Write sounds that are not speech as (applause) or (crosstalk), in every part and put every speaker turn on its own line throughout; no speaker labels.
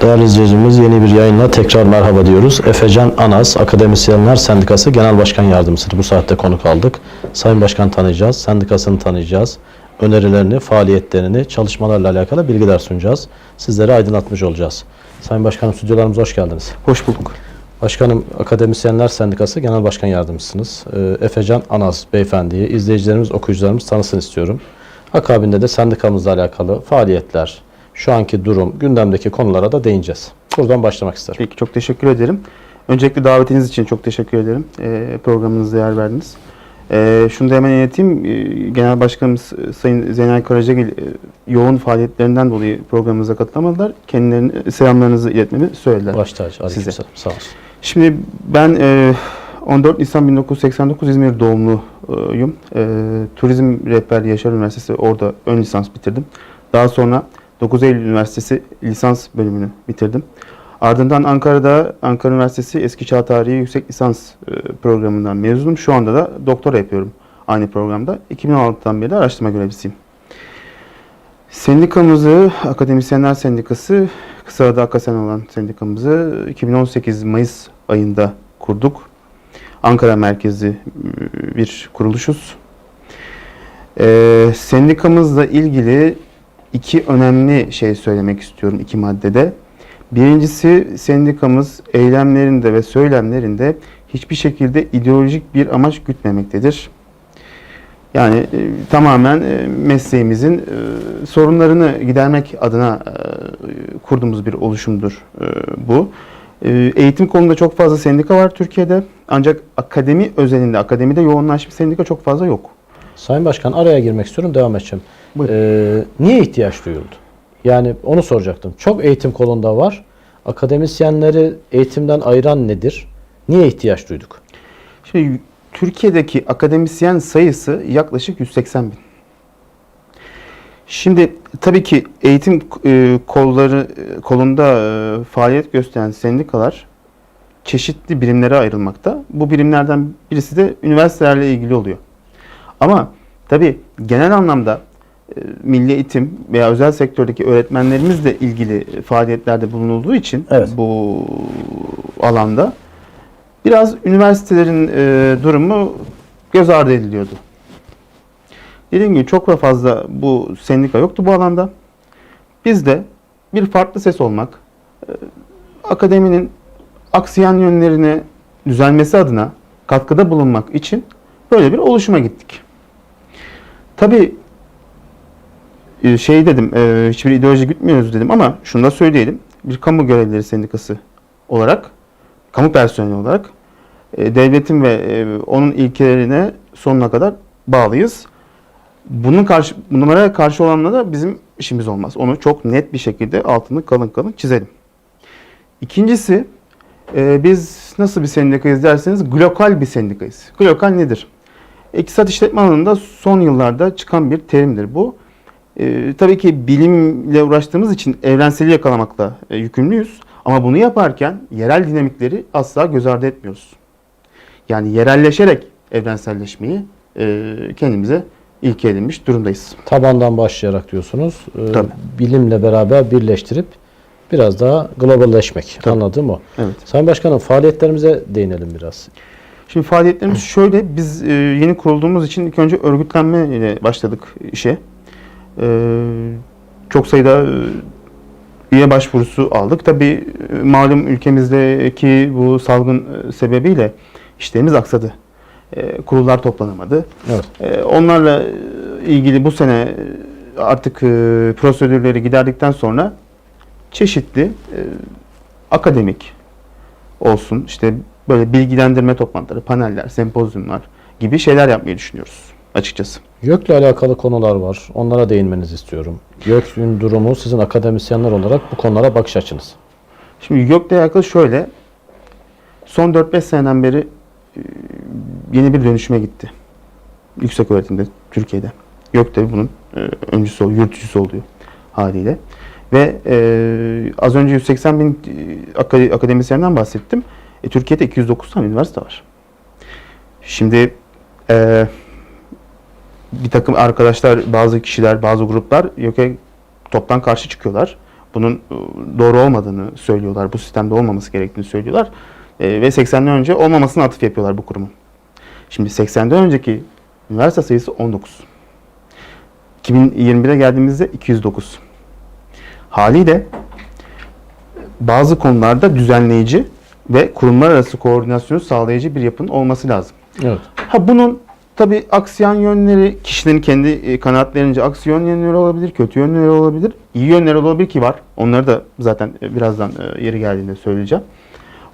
Değerli izleyicimiz yeni bir yayınla tekrar merhaba diyoruz. Efecan Anas Akademisyenler Sendikası Genel Başkan Yardımcısı bu saatte konuk aldık. Sayın Başkan tanıyacağız, sendikasını tanıyacağız. Önerilerini, faaliyetlerini, çalışmalarla alakalı bilgiler sunacağız. Sizlere aydınlatmış olacağız. Sayın Başkanım stüdyolarımıza hoş geldiniz.
Hoş bulduk.
Başkanım Akademisyenler Sendikası Genel Başkan Yardımcısınız. Ee, Efecan Anas beyefendiyi izleyicilerimiz, okuyucularımız tanısın istiyorum. Akabinde de sendikamızla alakalı faaliyetler, şu anki durum, gündemdeki konulara da değineceğiz. Buradan başlamak isterim.
Peki çok teşekkür ederim. Öncelikle davetiniz için çok teşekkür ederim. Ee, programınıza yer verdiniz. Ee, şunu da hemen ileteyim. Ee, Genel Başkanımız e, Sayın Zeynel Karacagil e, yoğun faaliyetlerinden dolayı programımıza katılamadılar. Kendilerine selamlarınızı iletmemi söylediler.
Baş tacı.
Size.
Sağ olsun.
Şimdi ben e, 14 Nisan 1989 İzmir doğumluyum. E, Turizm Rehberliği Yaşar Üniversitesi orada ön lisans bitirdim. Daha sonra 9 Eylül Üniversitesi lisans bölümünü bitirdim. Ardından Ankara'da Ankara Üniversitesi Eski Çağ Tarihi Yüksek Lisans e, programından mezunum. Şu anda da doktora yapıyorum aynı programda. 2016'dan beri araştırma görevlisiyim. Sendikamızı, Akademisyenler Sendikası, kısa adı Akasen olan sendikamızı 2018 Mayıs ayında kurduk. Ankara merkezli e, bir kuruluşuz. Ee, sendikamızla ilgili iki önemli şey söylemek istiyorum iki maddede. Birincisi sendikamız eylemlerinde ve söylemlerinde hiçbir şekilde ideolojik bir amaç gütmemektedir. Yani e, tamamen e, mesleğimizin e, sorunlarını gidermek adına e, kurduğumuz bir oluşumdur e, bu. E, eğitim konuda çok fazla sendika var Türkiye'de. Ancak akademi özelinde, akademide yoğunlaşmış sendika çok fazla yok.
Sayın Başkan araya girmek istiyorum. Devam edeceğim. Ee, niye ihtiyaç duyuldu? Yani onu soracaktım. Çok eğitim kolunda var. Akademisyenleri eğitimden ayıran nedir? Niye ihtiyaç duyduk?
Şimdi Türkiye'deki akademisyen sayısı yaklaşık 180 bin. Şimdi tabii ki eğitim e, kolları e, kolunda e, faaliyet gösteren sendikalar çeşitli birimlere ayrılmakta. Bu birimlerden birisi de üniversitelerle ilgili oluyor. Ama tabii genel anlamda milli eğitim veya özel sektördeki öğretmenlerimizle ilgili faaliyetlerde bulunulduğu için
Evet.
bu alanda biraz üniversitelerin e, durumu göz ardı ediliyordu. Dediğim gibi çok da fazla bu sendika yoktu bu alanda. Biz de bir farklı ses olmak, e, akademinin aksayan yönlerine düzelmesi adına katkıda bulunmak için böyle bir oluşuma gittik. Tabii şey dedim, e, hiçbir ideoloji gütmüyoruz dedim ama şunu da söyleyelim. Bir kamu görevlileri sendikası olarak, kamu personeli olarak e, devletin ve e, onun ilkelerine sonuna kadar bağlıyız. Bunun karşı, bunlara karşı olanla da bizim işimiz olmaz. Onu çok net bir şekilde altını kalın kalın çizelim. İkincisi, e, biz nasıl bir sendikayız derseniz global bir sendikayız. Global nedir? İktisat işletme alanında son yıllarda çıkan bir terimdir bu. E, tabii ki bilimle uğraştığımız için evrenseli yakalamakla e, yükümlüyüz. Ama bunu yaparken yerel dinamikleri asla göz ardı etmiyoruz. Yani yerelleşerek evrenselleşmeyi e, kendimize ilke edinmiş durumdayız.
Tabandan başlayarak diyorsunuz. Ee,
Tabii.
bilimle beraber birleştirip biraz daha globalleşmek.
Tabii.
Anladığım o.
Evet.
Sayın Başkanım faaliyetlerimize değinelim biraz.
Şimdi faaliyetlerimiz şöyle, biz e, yeni kurulduğumuz için ilk önce örgütlenme ile başladık işe. E, çok sayıda e, üye başvurusu aldık. Tabii e, malum ülkemizdeki bu salgın e, sebebiyle işlerimiz aksadı. Kurullar toplanamadı.
Evet.
Onlarla ilgili bu sene artık prosedürleri giderdikten sonra çeşitli akademik olsun işte böyle bilgilendirme toplantıları, paneller, sempozyumlar gibi şeyler yapmayı düşünüyoruz açıkçası.
YÖK'le alakalı konular var. Onlara değinmenizi istiyorum. YÖK'ün durumu sizin akademisyenler olarak bu konulara bakış açınız.
Şimdi YÖK'le alakalı şöyle son 4-5 seneden beri e, yeni bir dönüşüme gitti. Yüksek öğretimde Türkiye'de. YÖK de bunun e, öncüsü oluyor, yürütücüsü oluyor haliyle. Ve e, az önce 180 bin e, aka- akademisyenden bahsettim. E, Türkiye'de 209 tane üniversite var. Şimdi e, bir takım arkadaşlar, bazı kişiler, bazı gruplar YÖK'e toptan karşı çıkıyorlar. bunun e, doğru olmadığını söylüyorlar. Bu sistemde olmaması gerektiğini söylüyorlar. E, ve 80'den önce olmamasına atıf yapıyorlar bu kurumun. Şimdi 80'den önceki üniversite sayısı 19. 2021'e geldiğimizde 209. Haliyle bazı konularda düzenleyici ve kurumlar arası koordinasyonu sağlayıcı bir yapının olması lazım.
Evet.
Ha bunun tabi aksiyon yönleri kişilerin kendi e, kanaatlerince aksiyon yönleri olabilir, kötü yönleri olabilir, iyi yönleri olabilir ki var. Onları da zaten e, birazdan e, yeri geldiğinde söyleyeceğim.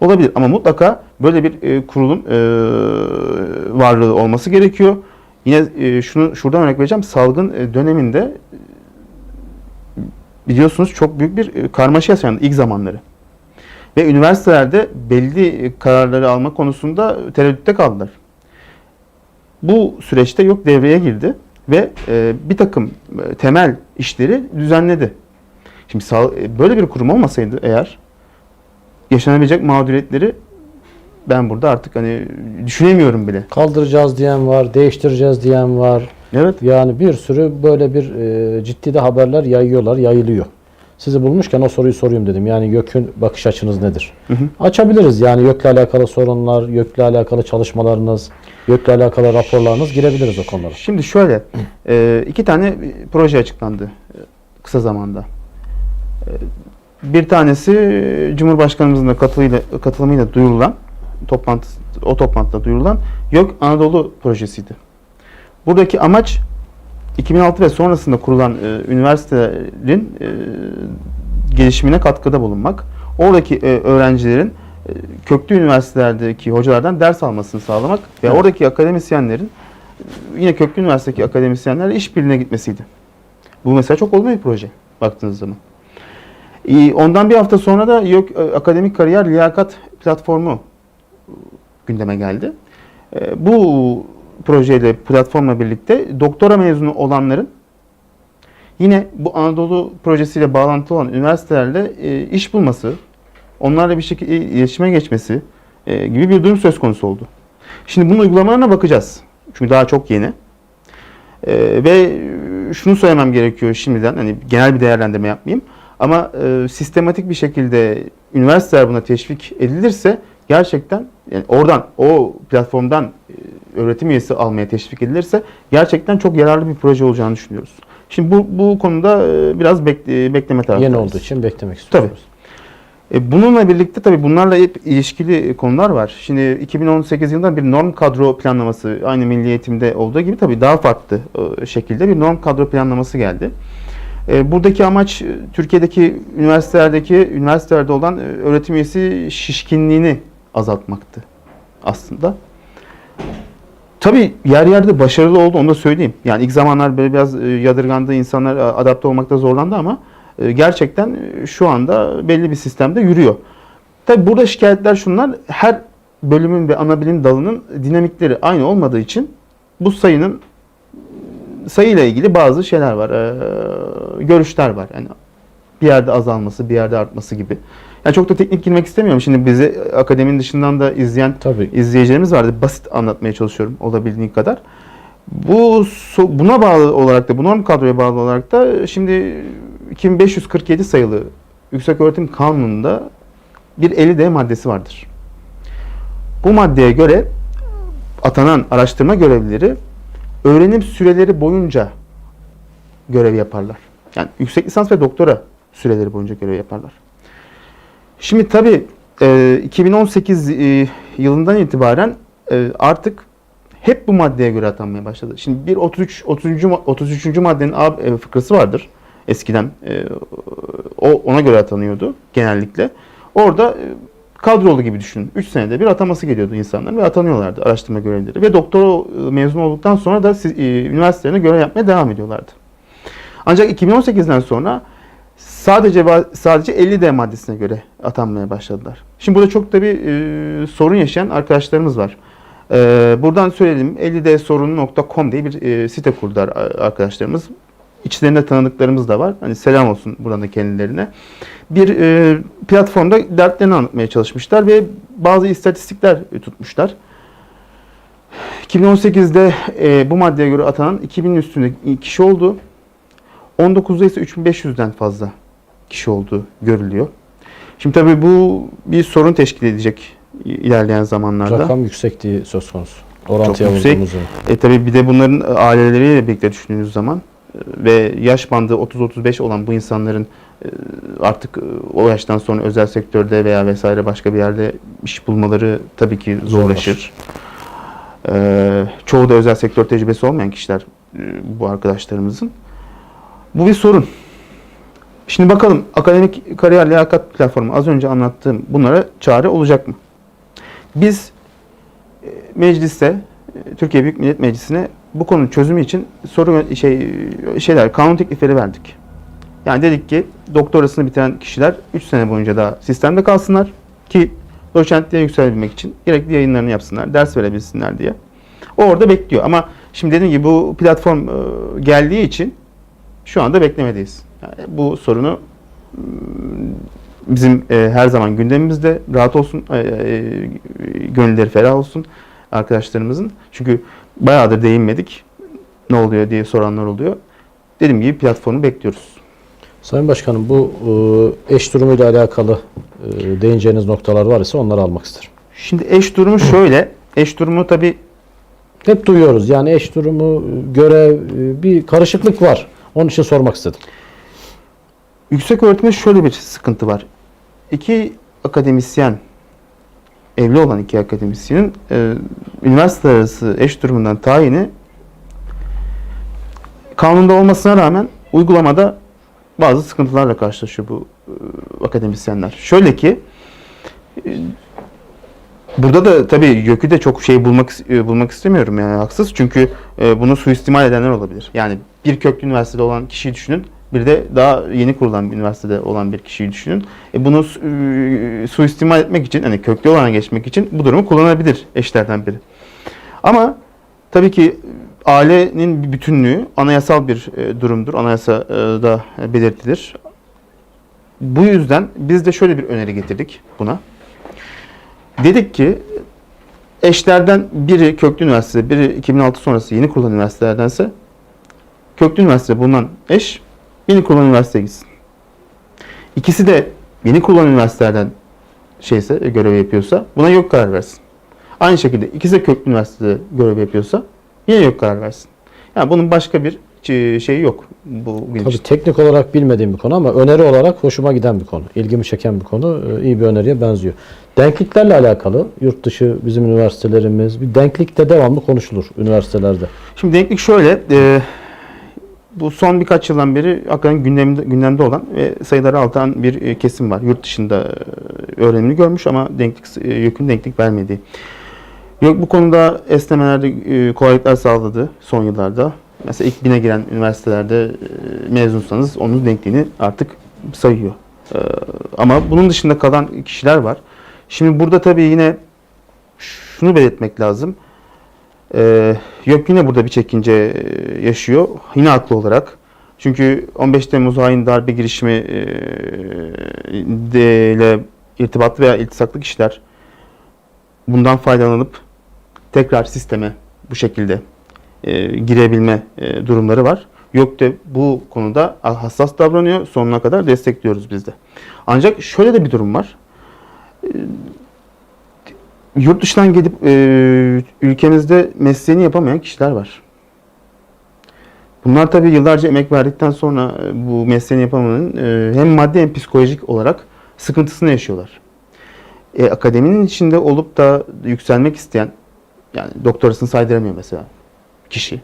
Olabilir ama mutlaka böyle bir kurulun e, varlığı olması gerekiyor. Yine şunu şuradan örnek vereceğim. Salgın döneminde biliyorsunuz çok büyük bir karmaşa yaşandı ilk zamanları. Ve üniversitelerde belli kararları alma konusunda tereddütte kaldılar. Bu süreçte yok devreye girdi ve e, bir takım e, temel işleri düzenledi. Şimdi e, böyle bir kurum olmasaydı eğer yaşanabilecek mağduriyetleri ben burada artık hani düşünemiyorum bile.
Kaldıracağız diyen var, değiştireceğiz diyen var.
Evet.
Yani bir sürü böyle bir e, ciddi de haberler yayıyorlar, yayılıyor. Sizi bulmuşken o soruyu sorayım dedim. Yani YÖK'ün bakış açınız nedir?
Hı hı.
Açabiliriz yani YÖK'le alakalı sorunlar, YÖK'le alakalı çalışmalarınız, YÖK'le alakalı raporlarınız girebiliriz o konulara.
Şimdi şöyle, e, iki tane proje açıklandı e, kısa zamanda. E, Bir tanesi Cumhurbaşkanımızın da katılıyla, katılımıyla duyurulan, toplantı, o toplantıda duyurulan YÖK Anadolu projesiydi. Buradaki amaç 2006 ve sonrasında kurulan e, üniversitelerin e, gelişimine katkıda bulunmak. Oradaki e, öğrencilerin e, köklü üniversitelerdeki hocalardan ders almasını sağlamak ve
Evet.
oradaki akademisyenlerin e, yine köklü üniversitedeki akademisyenlerle işbirliğine gitmesiydi. Bu mesela çok olumlu bir proje baktığınız zaman. E, Ondan bir hafta sonra da YÖK e, Akademik Kariyer Liyakat Platformu e, gündeme geldi. E, Bu projeyle, platformla birlikte doktora mezunu olanların yine bu Anadolu projesiyle bağlantılı olan üniversitelerle e, iş bulması, onlarla bir şekilde iletişime geçmesi e, gibi bir durum söz konusu oldu. Şimdi bunun uygulamalarına bakacağız. Çünkü daha çok yeni. E, ve şunu söylemem gerekiyor şimdiden, hani genel bir değerlendirme yapmayayım. Ama e, sistematik bir şekilde üniversiteler buna teşvik edilirse gerçekten yani oradan o platformdan e, öğretim üyesi almaya teşvik edilirse gerçekten çok yararlı bir proje olacağını düşünüyoruz. Şimdi bu bu konuda e, biraz bekle, bekleme taraftarıyız.
Yeni olduğu için beklemek istiyoruz.
E, Bununla birlikte tabii bunlarla hep ilişkili konular var. Şimdi 2018 yılında bir norm kadro planlaması aynı milli eğitimde olduğu gibi tabii daha farklı e, şekilde bir norm kadro planlaması geldi. E, Buradaki amaç e, Türkiye'deki üniversitelerdeki üniversitelerde olan e, öğretim üyesi şişkinliğini azaltmaktı aslında. Tabii yer yerde başarılı oldu onu da söyleyeyim. Yani ilk zamanlar böyle biraz e, yadırgandı, insanlar e, adapte olmakta zorlandı ama e, gerçekten şu anda belli bir sistemde yürüyor. Tabii burada şikayetler şunlar. Her bölümün ve ana bilim dalının dinamikleri aynı olmadığı için bu sayının sayıyla ilgili bazı şeyler var. görüşler var. Yani bir yerde azalması, bir yerde artması gibi. Yani çok da teknik girmek istemiyorum. Şimdi bizi e, akademinin dışından da izleyen
Tabii.
izleyicilerimiz vardı. Basit anlatmaya çalışıyorum olabildiği kadar. Bu buna bağlı olarak da bu norm kadroya bağlı olarak da şimdi 2547 sayılı Yüksek Öğretim Kanunu'nda bir 50D maddesi vardır. Bu maddeye göre atanan araştırma görevlileri öğrenim süreleri boyunca görev yaparlar. Yani yüksek lisans ve doktora süreleri boyunca görev yaparlar. Şimdi tabii e, 2018 e, yılından itibaren e, artık hep bu maddeye göre atanmaya başladı. Şimdi bir 33 33. ma- 33. maddenin A e, fıkrası vardır. Eskiden e, o ona göre atanıyordu genellikle. Orada e, kadrolu gibi düşünün. 3 senede bir ataması geliyordu insanların ve atanıyorlardı araştırma görevlileri. Ve doktora e, mezun olduktan sonra da e, üniversitelerine görev yapmaya devam ediyorlardı. Ancak 2018'den sonra sadece sadece 50D maddesine göre atanmaya başladılar. Şimdi burada çok tabii e, sorun yaşayan arkadaşlarımız var. E, buradan söyleyelim 50dsorunu.com diye bir e, site kurdular arkadaşlarımız. İçlerinde tanıdıklarımız da var. Hani selam olsun buradan da kendilerine. Bir e, platformda dertlerini anlatmaya çalışmışlar ve bazı istatistikler tutmuşlar. 2018'de e, bu maddeye göre atanan 2000'in üstünde kişi oldu. 19'da ise 3500'den fazla kişi olduğu görülüyor. Şimdi tabii bu bir sorun teşkil edecek ilerleyen zamanlarda.
Rakam yüksekliği söz konusu. Orantıya
yüksek.
vurduğumuz zaman.
E tabii bir de bunların aileleriyle birlikte düşündüğünüz zaman e, ve yaş bandı 30-35 olan bu insanların e, artık e, o yaştan sonra özel sektörde veya vesaire başka bir yerde iş bulmaları tabii ki zorlaşır. E, çoğu da özel sektör tecrübesi olmayan kişiler e, bu arkadaşlarımızın. Bu bir sorun. Şimdi bakalım akademik kariyer liyakat platformu az önce anlattığım bunlara çare olacak mı? Biz e, mecliste e, Türkiye Büyük Millet Meclisi'ne bu konunun çözümü için soru şey şeyler kanun teklifleri verdik. Yani dedik ki doktorasını bitiren kişiler 3 sene boyunca da sistemde kalsınlar ki doçentliğe yükselebilmek için gerekli yayınlarını yapsınlar, ders verebilsinler diye. O orada bekliyor ama şimdi dediğim gibi bu platform e, geldiği için şu anda beklemedeyiz. Yani bu sorunu mm, bizim e, her zaman gündemimizde rahat olsun, e, e, gönülleri ferah olsun arkadaşlarımızın. Çünkü bayağıdır değinmedik. Ne oluyor diye soranlar oluyor. Dediğim gibi platformu bekliyoruz.
Sayın Başkanım bu e, eş durumuyla alakalı e, değineceğiniz noktalar var ise onları almak isterim.
Şimdi eş durumu şöyle. Eş durumu tabii
Hep duyuyoruz yani eş durumu, görev, bir karışıklık var. Onun için sormak istedim.
yüksek öğretimde şöyle bir sıkıntı var. İki akademisyen, evli olan iki akademisyenin e, üniversite arası eş durumundan tayini kanunda olmasına rağmen uygulamada bazı sıkıntılarla karşılaşıyor bu e, akademisyenler. Şöyle ki e, burada da tabii YÖK'ü de çok şey bulmak e, bulmak istemiyorum yani haksız çünkü e, bunu suistimal edenler olabilir. Yani bir köklü üniversitede olan kişiyi düşünün. Bir de daha yeni kurulan bir üniversitede olan bir kişiyi düşünün. E bunu e, suistimal etmek için, hani köklü olana geçmek için bu durumu kullanabilir eşlerden biri. Ama tabii ki ailenin bütünlüğü anayasal bir durumdur. Anayasada belirtilir. Bu yüzden biz de şöyle bir öneri getirdik buna. Dedik ki eşlerden biri köklü üniversite, biri 2006 sonrası yeni kurulan üniversitelerdense köklü üniversitede bulunan eş yeni kurulan üniversiteye gitsin. İkisi de yeni kurulan üniversitelerden şeyse e, görev yapıyorsa buna yok karar versin. Aynı şekilde ikisi de köklü üniversitede görev yapıyorsa yine yok karar versin. Yani bunun başka bir şeyi yok bu
Tabii
gidişte.
teknik olarak bilmediğim bir konu ama öneri olarak hoşuma giden bir konu. ilgimi çeken bir konu. e, iyi bir öneriye benziyor. Denkliklerle alakalı yurt dışı bizim üniversitelerimiz bir denklik de devamlı konuşulur üniversitelerde.
Şimdi denklik şöyle, e, bu son birkaç yıldan beri hakikaten gündemde, gündemde olan ve sayıları artan bir e, kesim var. Yurt dışında öğrenimini görmüş ama denklik yükün denklik vermediği. Yok bu konuda esnemelerde kolaylıklar sağladı son yıllarda. Mesela ilk bine giren üniversitelerde e, mezunsanız onun denkliğini artık sayıyor. E, ama bunun dışında kalan kişiler var. Şimdi burada tabii yine şunu belirtmek lazım. Ee, yok yine burada bir çekince e, yaşıyor. Yine haklı olarak. Çünkü 15 Temmuz hain darbe girişimi e, ile irtibatlı veya iltisaklı kişiler bundan faydalanıp tekrar sisteme bu şekilde e, girebilme e, durumları var. Da bu konuda hassas davranıyor. Sonuna kadar destekliyoruz biz de. Ancak şöyle de bir durum var. E, Yurt dışından gelip e, ülkemizde mesleğini yapamayan kişiler var. Bunlar tabii yıllarca emek verdikten sonra e, bu mesleğini yapamanın e, hem maddi hem psikolojik olarak sıkıntısını yaşıyorlar. E, akademinin içinde olup da yükselmek isteyen, yani doktorasını saydıramıyor mesela kişi.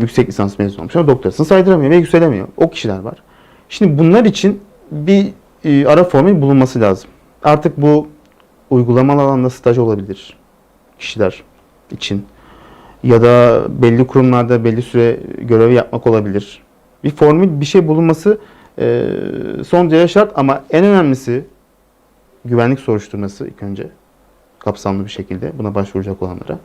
Yüksek lisans mezunu olmuş ama doktorasını saydıramıyor ve yükselemiyor. O kişiler var. Şimdi bunlar için bir e, ara formül bulunması lazım. Artık bu uygulamalı alanda staj olabilir kişiler için. Ya da belli kurumlarda belli süre görev yapmak olabilir. Bir formül, bir şey bulunması e, son derece şart ama en önemlisi güvenlik soruşturması ilk önce kapsamlı bir şekilde buna başvuracak olanlara.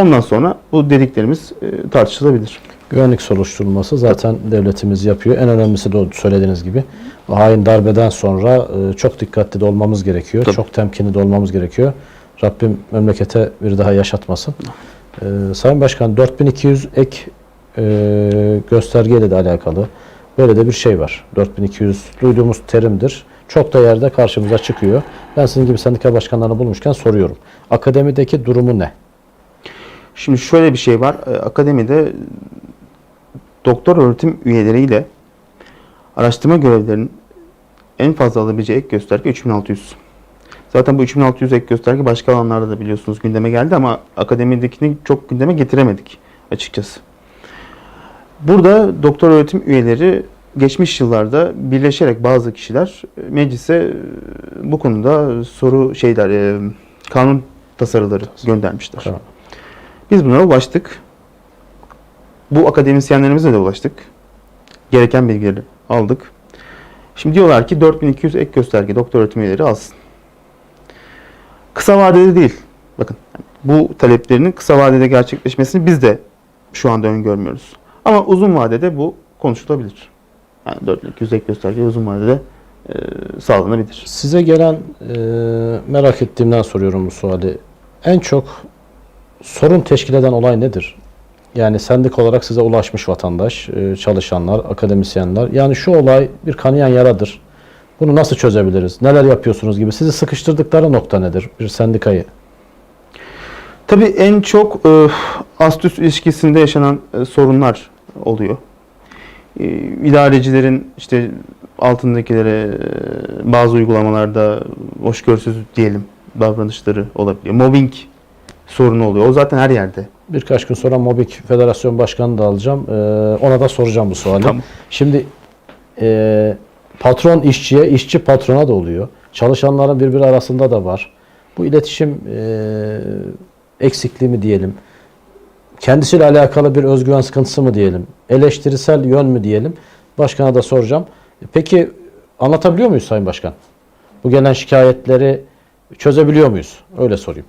Ondan sonra bu dediklerimiz e, tartışılabilir.
Güvenlik soruşturulması zaten devletimiz yapıyor. En önemlisi de o söylediğiniz gibi. Hain darbeden sonra e, çok dikkatli de olmamız gerekiyor.
Tabii.
Çok temkinli de olmamız gerekiyor. Rabbim memlekete bir daha yaşatmasın. E, Sayın Başkan 4200 ek e, göstergeyle de alakalı Böyle de bir şey var. 4200 duyduğumuz terimdir. Çok da yerde karşımıza çıkıyor. Ben sizin gibi sendika başkanlarını bulmuşken soruyorum. Akademideki durumu ne?
Şimdi şöyle bir şey var. Ee, Akademide doktor öğretim üyeleriyle araştırma görevlilerinin en fazla alabileceği ek gösterge 3600. Zaten bu 3600 ek gösterge başka alanlarda da biliyorsunuz gündeme geldi ama akademidekini çok gündeme getiremedik açıkçası. Burada doktor öğretim üyeleri geçmiş yıllarda birleşerek bazı kişiler e, meclise e, bu konuda soru şeyler e, kanun tasarıları göndermişler.
Tamam.
Biz bunlara ulaştık. Bu akademisyenlerimize de ulaştık. Gereken bilgileri aldık. Şimdi diyorlar ki 4200 ek gösterge doktor öğretim üyeleri alsın. Kısa vadede değil. Bakın bu taleplerinin kısa vadede gerçekleşmesini biz de şu anda öngörmüyoruz. Ama uzun vadede bu konuşulabilir. Yani 4200 ek gösterge uzun vadede e, sağlanabilir.
Size gelen e, merak ettiğimden soruyorum bu suali. En çok sorun teşkil eden olay nedir? Yani sendik olarak size ulaşmış vatandaş, e, çalışanlar, akademisyenler. Yani şu olay bir kanayan yaradır. Bunu nasıl çözebiliriz? Neler yapıyorsunuz gibi. Sizi sıkıştırdıkları nokta nedir? Bir sendikayı.
Tabii en çok e, ast-üst ilişkisinde yaşanan e, sorunlar oluyor. E, idarecilerin işte altındakilere e, bazı uygulamalarda hoşgörüsüz diyelim davranışları olabiliyor. Mobbing sorunu oluyor. O zaten her yerde.
Birkaç gün sonra MOBİK Federasyon Başkanı da alacağım. E, ona da soracağım bu suali.
Tamam.
Şimdi e, patron işçiye, işçi patrona da oluyor. Çalışanların birbiri arasında da var. Bu iletişim e, eksikliği mi diyelim? Kendisiyle alakalı bir özgüven sıkıntısı mı diyelim? Eleştirisel yön mü diyelim? Başkana da soracağım. Peki anlatabiliyor muyuz Sayın Başkan? Bu gelen şikayetleri çözebiliyor muyuz? Öyle sorayım.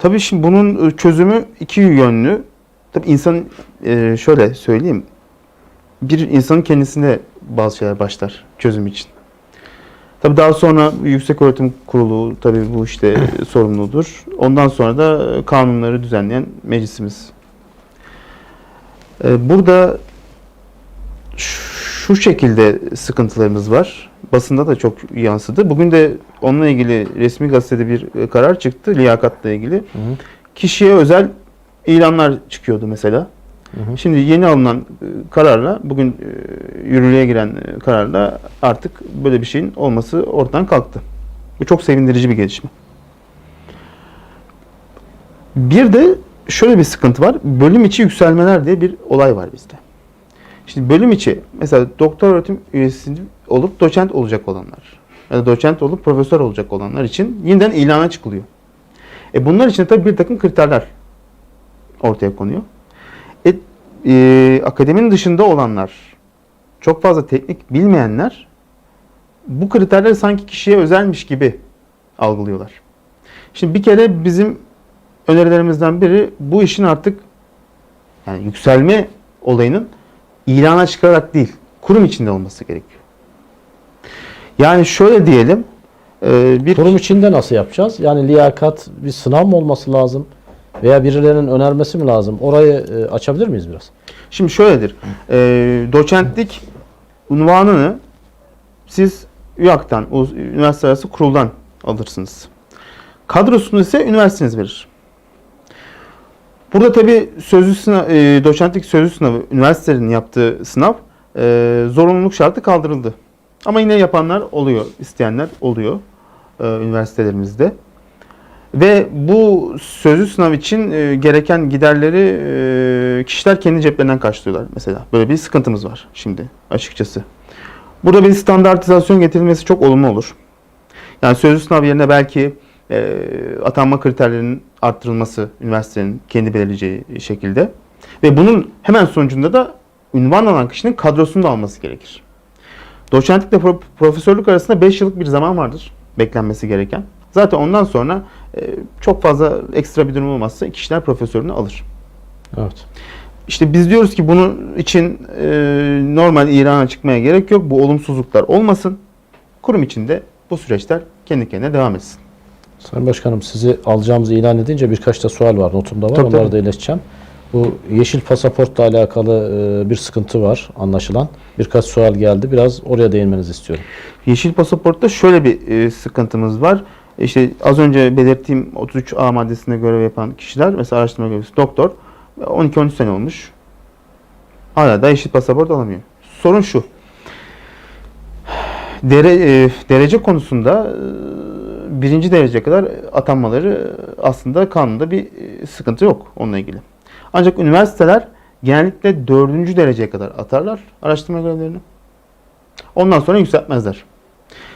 Tabii şimdi bunun e, çözümü iki yönlü. Tabii insan e, şöyle söyleyeyim. Bir insanın kendisinde bazı şeyler başlar çözüm için. Tabii daha sonra Yüksek Öğretim Kurulu tabii bu işte (laughs) sorumludur. Ondan sonra da kanunları düzenleyen meclisimiz. E, Burada şu şekilde sıkıntılarımız var. Basında da çok yansıdı. Bugün de onunla ilgili resmi gazetede bir e, karar çıktı liyakatla ilgili.
Hı hı.
Kişiye özel ilanlar çıkıyordu mesela.
Hı hı.
Şimdi yeni alınan e, kararla, bugün e, yürürlüğe giren kararla artık böyle bir şeyin olması ortadan kalktı. Bu çok sevindirici bir gelişme. Bir de şöyle bir sıkıntı var. Bölüm içi yükselmeler diye bir olay var bizde. Şimdi bölüm içi mesela doktor öğretim üyesi olup doçent olacak olanlar ya da doçent olup profesör olacak olanlar için yeniden ilana çıkılıyor. E bunlar için tabii bir takım kriterler ortaya konuyor. E, e, akademinin dışında olanlar, çok fazla teknik bilmeyenler bu kriterleri sanki kişiye özelmiş gibi algılıyorlar. Şimdi bir kere bizim önerilerimizden biri bu işin artık yani yükselme olayının ilana çıkarak değil, kurum içinde olması gerekiyor. Yani şöyle diyelim, e, bir
Kurum içinde nasıl yapacağız? Yani liyakat bir sınav mı olması lazım? Veya birilerinin önermesi mi lazım? Orayı e, açabilir miyiz biraz?
Şimdi şöyledir. E, doçentlik unvanını siz UYAK'tan, üniversite arası kuruldan alırsınız. Kadrosunu ise üniversiteniz verir. Burada tabi sözlü sınav, e, doçentlik sözlü sınavı, üniversitenin yaptığı sınav e, zorunluluk şartı kaldırıldı. Ama yine yapanlar oluyor, isteyenler oluyor e, üniversitelerimizde. Ve bu sözlü sınav için e, gereken giderleri e, kişiler kendi ceplerinden karşılıyorlar mesela. Böyle bir sıkıntımız var şimdi açıkçası. Burada bir standartizasyon getirilmesi çok olumlu olur. Yani sözlü sınav yerine belki e, atanma kriterlerinin arttırılması üniversitenin kendi belirleyeceği şekilde. Ve bunun hemen sonucunda da ünvan alan kişinin kadrosunu da alması gerekir. Doçentlikle pro- profesörlük arasında 5 yıllık bir zaman vardır beklenmesi gereken. Zaten ondan sonra e, çok fazla ekstra bir durum olmazsa kişiler profesörünü alır.
Evet.
İşte biz diyoruz ki bunun için e, normal İran'a çıkmaya gerek yok. Bu olumsuzluklar olmasın. Kurum içinde bu süreçler kendi kendine devam etsin.
Sayın Başkanım sizi alacağımızı ilan edince birkaç da sual var notumda var.
Tabii,
Onları
tabii.
da ileteceğim. Bu yeşil pasaportla alakalı e, bir sıkıntı var anlaşılan. Birkaç sual geldi. Biraz oraya değinmenizi istiyorum.
Yeşil pasaportta şöyle bir e, sıkıntımız var. İşte az önce belirttiğim 33A maddesinde görev yapan kişiler, mesela araştırma görevlisi doktor, 12-13 sene olmuş. Hala da yeşil pasaport alamıyor. Sorun şu. Dere, e, derece konusunda birinci derece kadar atanmaları aslında kanunda bir e, sıkıntı yok onunla ilgili. Ancak üniversiteler genellikle dördüncü dereceye kadar atarlar araştırma görevlerini. Ondan sonra yükseltmezler.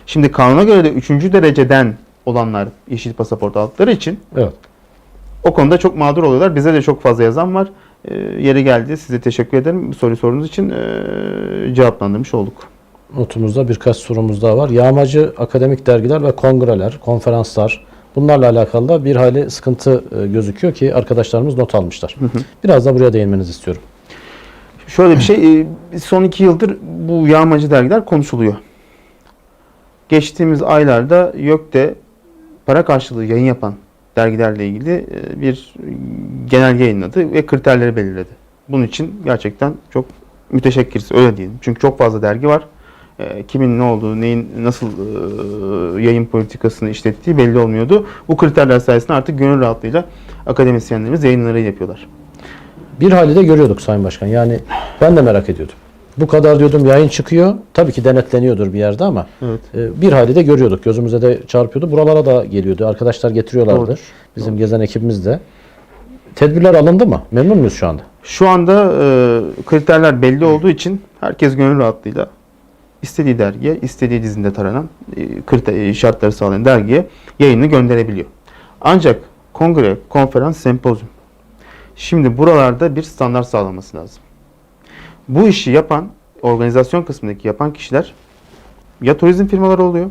Şimdi kanuna göre de 3. dereceden olanlar yeşil pasaport aldıkları için
Evet.
o konuda çok mağdur oluyorlar. Bize de çok fazla yazan var. Ee, yeri geldi. Size teşekkür ederim. Bu soruyu sorduğunuz için ee, cevaplandırmış olduk.
Notumuzda birkaç sorumuz daha var. Yağmacı akademik dergiler ve kongreler, konferanslar bunlarla alakalı da bir hayli sıkıntı e, gözüküyor ki arkadaşlarımız not almışlar. Biraz da buraya değinmenizi istiyorum.
Şöyle bir şey, e, son iki yıldır bu yağmacı dergiler konuşuluyor. Geçtiğimiz aylarda YÖK'te para karşılığı yayın yapan dergilerle ilgili e, bir genel yayınladı ve kriterleri belirledi. Bunun için gerçekten çok müteşekkiriz, öyle diyelim. Çünkü çok fazla dergi var. E, Kimin ne olduğu, neyin nasıl e, yayın politikasını işlettiği belli olmuyordu. Bu kriterler sayesinde artık gönül rahatlığıyla akademisyenlerimiz yayınları yapıyorlar.
Bir hali de görüyorduk Sayın Başkan. Yani ben de merak ediyordum. Bu kadar diyordum yayın çıkıyor. Tabii ki denetleniyordur bir yerde ama
Evet.
e, bir hali de görüyorduk. Gözümüze de çarpıyordu. Buralara da geliyordu. Arkadaşlar getiriyorlardı.
Doğrudur.
Bizim gezen ekibimiz de. Tedbirler alındı mı? Memnun muyuz şu anda?
Şu anda e, kriterler belli olduğu için herkes gönül rahatlığıyla istediği dergiye, istediği dizinde taranan e, e, şartları sağlayan dergiye yayını gönderebiliyor. Ancak kongre, konferans, sempozyum. Şimdi buralarda bir standart sağlaması lazım. Bu işi yapan, organizasyon kısmındaki yapan kişiler ya turizm firmaları oluyor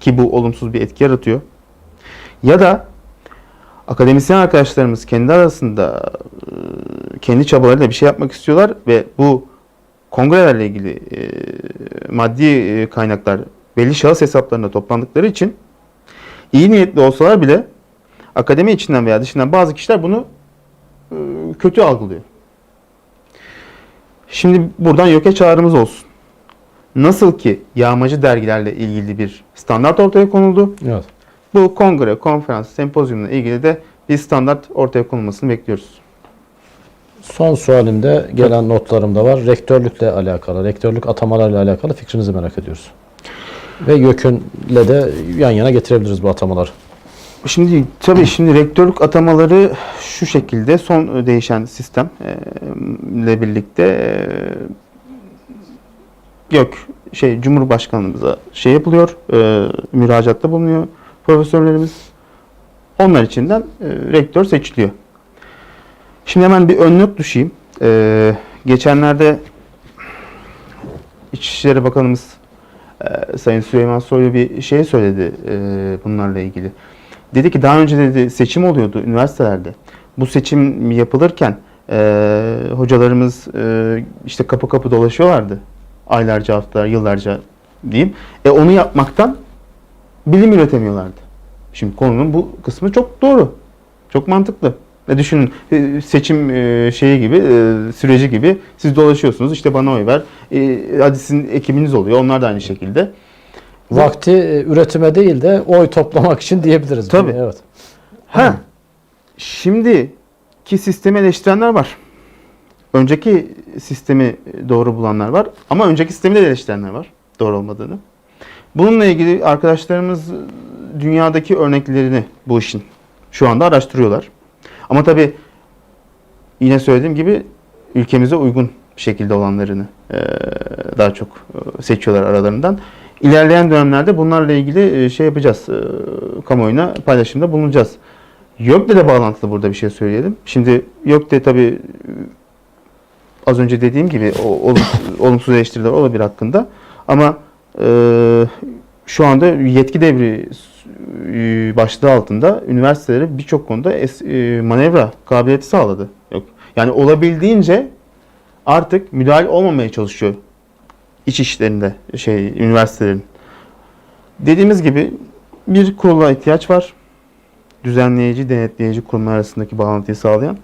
ki bu olumsuz bir etki yaratıyor. Ya da akademisyen arkadaşlarımız kendi arasında e, kendi çabalarıyla bir şey yapmak istiyorlar ve bu kongrelerle ilgili e, maddi e, kaynaklar belli şahıs hesaplarına toplandıkları için iyi niyetli olsalar bile akademi içinden veya dışından bazı kişiler bunu e, kötü algılıyor. Şimdi buradan YÖK'e çağrımız olsun. Nasıl ki yağmacı dergilerle ilgili bir standart ortaya konuldu.
Evet.
Bu kongre, konferans, sempozyumla ilgili de bir standart ortaya konulmasını bekliyoruz.
Son sualimde gelen notlarım da var. Rektörlükle alakalı, rektörlük atamalarıyla alakalı fikrinizi merak ediyoruz. Ve YÖK'ünle de yan yana getirebiliriz bu atamaları.
Şimdi tabii şimdi rektörlük atamaları şu şekilde son değişen sistem e, birlikte e, yok şey Cumhurbaşkanımıza şey yapılıyor, e, müracaatta bulunuyor profesörlerimiz. Onlar içinden e, rektör seçiliyor. Şimdi hemen bir ön not düşeyim. E, geçenlerde İçişleri Bakanımız e, Sayın Süleyman Soylu bir şey söyledi e, bunlarla ilgili. Dedi ki daha önce dedi seçim oluyordu üniversitelerde. Bu seçim yapılırken e, hocalarımız e, işte kapı kapı dolaşıyorlardı. Aylarca, haftalar, yıllarca diyeyim. E, onu yapmaktan bilim üretemiyorlardı. Şimdi konunun bu kısmı çok doğru. Çok mantıklı. Ne düşünün e, seçim e, şeyi gibi e, süreci gibi siz dolaşıyorsunuz işte bana oy ver. Hadi sizin ekibiniz oluyor. Onlar da aynı şekilde.
Vakti üretime değil de oy toplamak için diyebiliriz.
Tabii.
Evet.
Ha. Şimdi ki sistemi eleştirenler var. Önceki sistemi doğru bulanlar var ama önceki sistemi de eleştirenler var doğru olmadığını. Bununla ilgili arkadaşlarımız dünyadaki örneklerini bu işin şu anda araştırıyorlar. Ama tabii yine söylediğim gibi ülkemize uygun şekilde olanlarını eee, daha çok eee, seçiyorlar aralarından. İlerleyen dönemlerde bunlarla ilgili eee, şey yapacağız. eee, Kamuoyuna paylaşımda bulunacağız. YÖK'le de bağlantılı burada bir şey söyleyelim. Şimdi YÖK'te tabii az önce dediğim gibi (coughs) olumsuz, eleştiriler olabilir hakkında. Ama şu anda yetki devri e, başlığı altında üniversitelere birçok konuda es- e, manevra kabiliyeti sağladı. Yok. Yani olabildiğince artık müdahale olmamaya çalışıyor iç işlerinde şey üniversitelerin. Dediğimiz gibi bir kurula ihtiyaç var. Düzenleyici, denetleyici kurumlar arasındaki bağlantıyı sağlayan.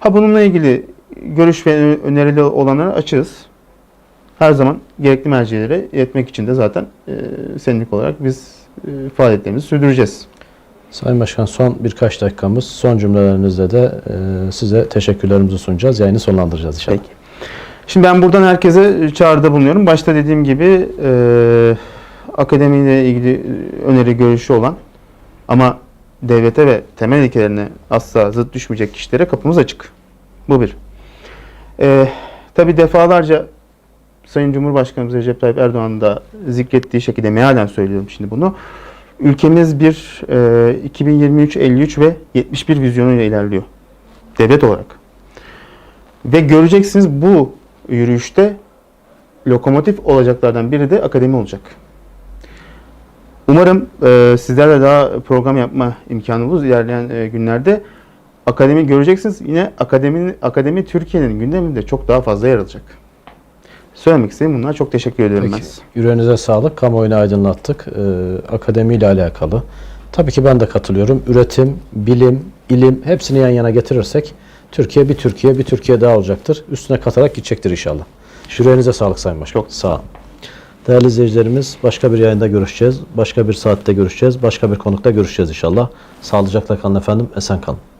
Ha bununla ilgili görüş ve önerili olanlara açığız. Her zaman gerekli mercilere iletmek için de zaten e, sendik olarak biz e, faaliyetlerimizi sürdüreceğiz.
Sayın Başkan son birkaç dakikamız. Son cümlelerinizle de e, size teşekkürlerimizi sunacağız. Yayını sonlandıracağız inşallah.
Peki. Şimdi ben buradan herkese çağrıda bulunuyorum. Başta dediğim gibi e, akademiyle ilgili e, öneri görüşü olan ama devlete ve temel ilkelerine asla zıt düşmeyecek kişilere kapımız açık. Bu bir. E, Tabi defalarca Sayın Cumhurbaşkanımız Recep Tayyip Erdoğan'ın da zikrettiği şekilde mealen söylüyorum şimdi bunu. Ülkemiz bir e, 2023, 53 ve 71 vizyonuyla ilerliyor. Devlet olarak. Ve göreceksiniz bu yürüyüşte lokomotif olacaklardan biri de akademi olacak. Umarım e, sizlerle daha program yapma imkanı buluruz ilerleyen e, günlerde. Akademi göreceksiniz. Yine akademi, akademi Türkiye'nin gündeminde çok daha fazla yer alacak. Söylemek istediğim bunlar. Çok teşekkür ediyorum
Peki.
ben.
Yüreğinize sağlık. Kamuoyunu aydınlattık. Ee, akademiyle alakalı. Tabii ki ben de katılıyorum. Üretim, bilim, ilim hepsini yan yana getirirsek Türkiye bir Türkiye, bir Türkiye daha olacaktır. Üstüne katarak gidecektir inşallah. Yüreğinize sağlık Sayın Başkan.
Çok
sağ olun. Değerli izleyicilerimiz başka bir yayında görüşeceğiz. Başka bir saatte görüşeceğiz. Başka bir konukta görüşeceğiz inşallah. Sağlıcakla kalın efendim. Esen kalın.